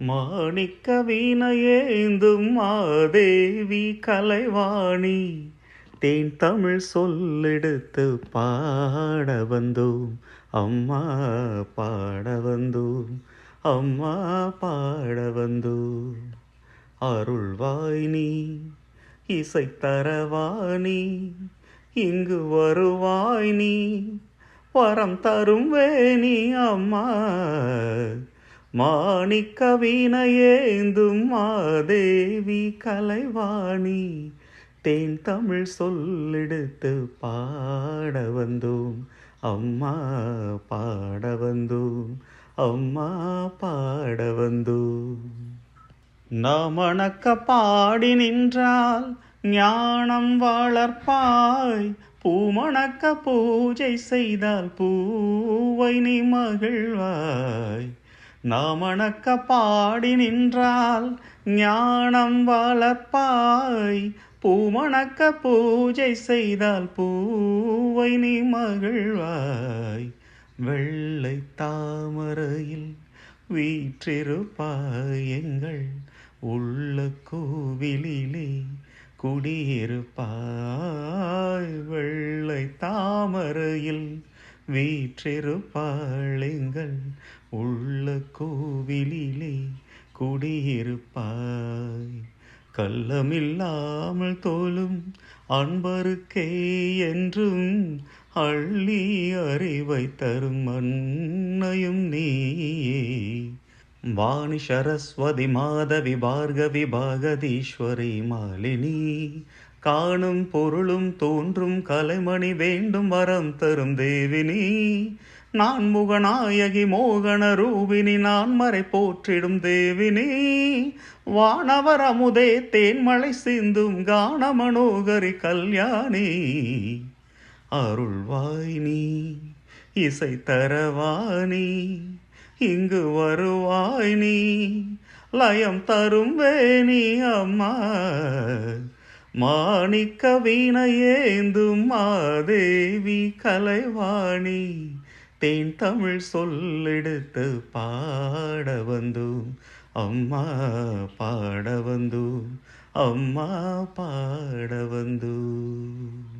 மாணிக்க வீணையேந்தும் மாதேவி கலைவாணி. தேன் தமிழ் சொல்லெடுத்து பாட வந்தோம் அம்மா பாட வந்தோம் அம்மா பாட வந்தோம். அருள்வாய் நீ இசை தரவாணி இங்கு வருவாய் நீ வரம் தரும் வேணி அம்மா. மாணிக்க வீணையேந்தும் மாதேவி கலைவாணி தேன் தமிழ் சொல்லெடுத்து பாட வந்தோம் அம்மா பாட வந்தோம் அம்மா பாட வந்தோம். நமணக்க பாடி நின்றால் ஞானம் வளர்ப்பாய் பூமணக்க பூஜை செய்தால் பூவை நீ மகிழ்வாய். நாமணக்க பாடி நின்றால் ஞானம் வளர்ப்பாய். பூமணக்க பூஜை செய்தால் பூவை நீ மகிழ்வாய். வெள்ளை தாமரையில் வீற்றிருப்பாய் எங்கள் உள்ள கோவிலிலே குடியிருப்பாய். வெள்ளை தாமரையில் வீற்றிருப்பாளுங்கள். உள்ள கோவிலிலே குடியிருப்பாய். கள்ளமில்லாமல் தோலும் அன்பருக்கே என்றும் அள்ளி அறிவை தரும் அன்னையும் நீயே. வாணி சரஸ்வதி மாதவி பார்கவி பாகதீஸ்வரி மாலினி காணும் பொருளும் தோன்றும் கலைமணி வேண்டும் வரம் தரும் தேவினி. நான் முகநாயகி மோகன ரூபினி நான் மறை போற்றிடும் தேவினி. வானவர் அமுதே தேன்மலை சிந்தும் கான மனோகரி கல்யாணி. அருள்வாயினி இசை தரவாணி இங்கு வருவாய் நீ லயம் தரும் வேணி அம்மா. மாணிக்க வீணையேந்தும் மாதேவி கலைவாணி தேன் தமிழ் சொல்லெடுத்து பாட வந்தோம் அம்மா பாட வந்தோம் அம்மா பாட வந்தோம்.